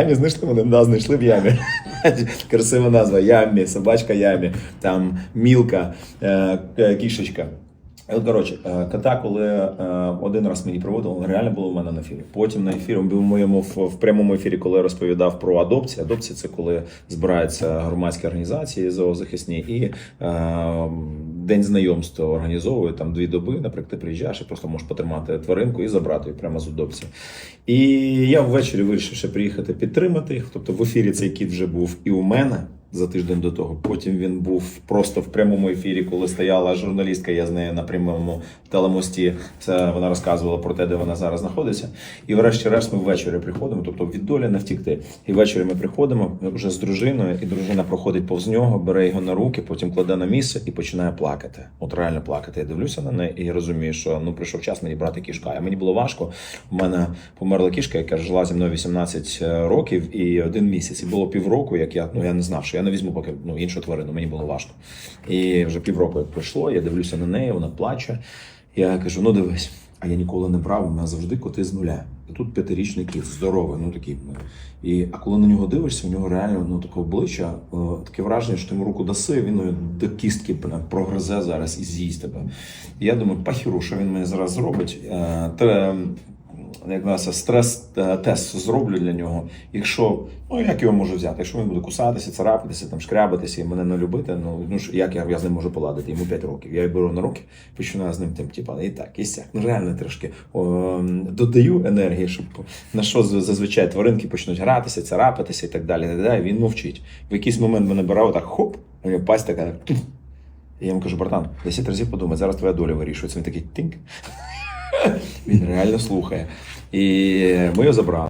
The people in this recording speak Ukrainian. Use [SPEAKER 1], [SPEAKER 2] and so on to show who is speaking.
[SPEAKER 1] Ямі знайшли вони да, знайшли в ямі. Красива назва Ямі, собачка Ямі, там мілка, е, е, кішечка. От, коротше, е, кота, коли один раз мені проводили, він реально було в мене на ефірі. Потім на ефірі був в моєму в, прямому ефірі, коли я розповідав про адопцію. Адопція це коли збираються громадські організації зоозахисні і день знайомства організовує там дві доби. Наприклад, ти приїжджаєш і просто можеш потримати тваринку і забрати її прямо з удобця. І я ввечері вирішив ще приїхати підтримати їх. Тобто в ефірі цей кіт вже був і у мене за тиждень до того. Потім він був просто в прямому ефірі, коли стояла журналістка. Я з нею на прямому телемості. Це вона розказувала про те, де вона зараз знаходиться. І врешті-решт ми ввечері приходимо. Тобто від долі не втікти. І ввечері ми приходимо вже з дружиною, і дружина проходить повз нього, бере його на руки, потім кладе на місце і починає плакати. От реально плакати. Я дивлюся на неї і розумію, що ну прийшов час мені брати кішка. А мені було важко. У мене померла кішка, яка жила зі мною 18 років і один місяць. І було півроку, як я ну я не знав, що я не візьму поки ну іншу тварину. Мені було важко. І вже півроку як пройшло. Я дивлюся на неї, вона плаче. Я кажу: ну дивись. А я ніколи не брав, у мене завжди коти з нуля. І тут п'ятирічний кіт, здоровий, ну такий. ну. І, а коли на нього дивишся, у нього реально ну, таке обличчя, е, таке враження, що ти йому руку даси, він ну, до кістки прогризе зараз і з'їсть тебе. І я думаю, пахіру, що він мені зараз зробить. Е, як називається, стрес-тест зроблю для нього. Якщо, ну як його можу взяти? Якщо він буде кусатися, царапатися, там, шкрябатися і мене не любити, ну, ну як я, я з ним можу поладити? Йому 5 років. Я беру на руки, починаю з ним тим, типа, і так, і сяк. Ну реально трошки о, додаю енергії, щоб на що зазвичай тваринки почнуть гратися, царапатися і так далі. І далі. Він мовчить. В якийсь момент мене брав так, хоп, у нього пасть така. І я йому кажу, братан, 10 разів подумай, зараз твоя доля вирішується. Він такий тинк. Він реально слухає. І ми його забрали.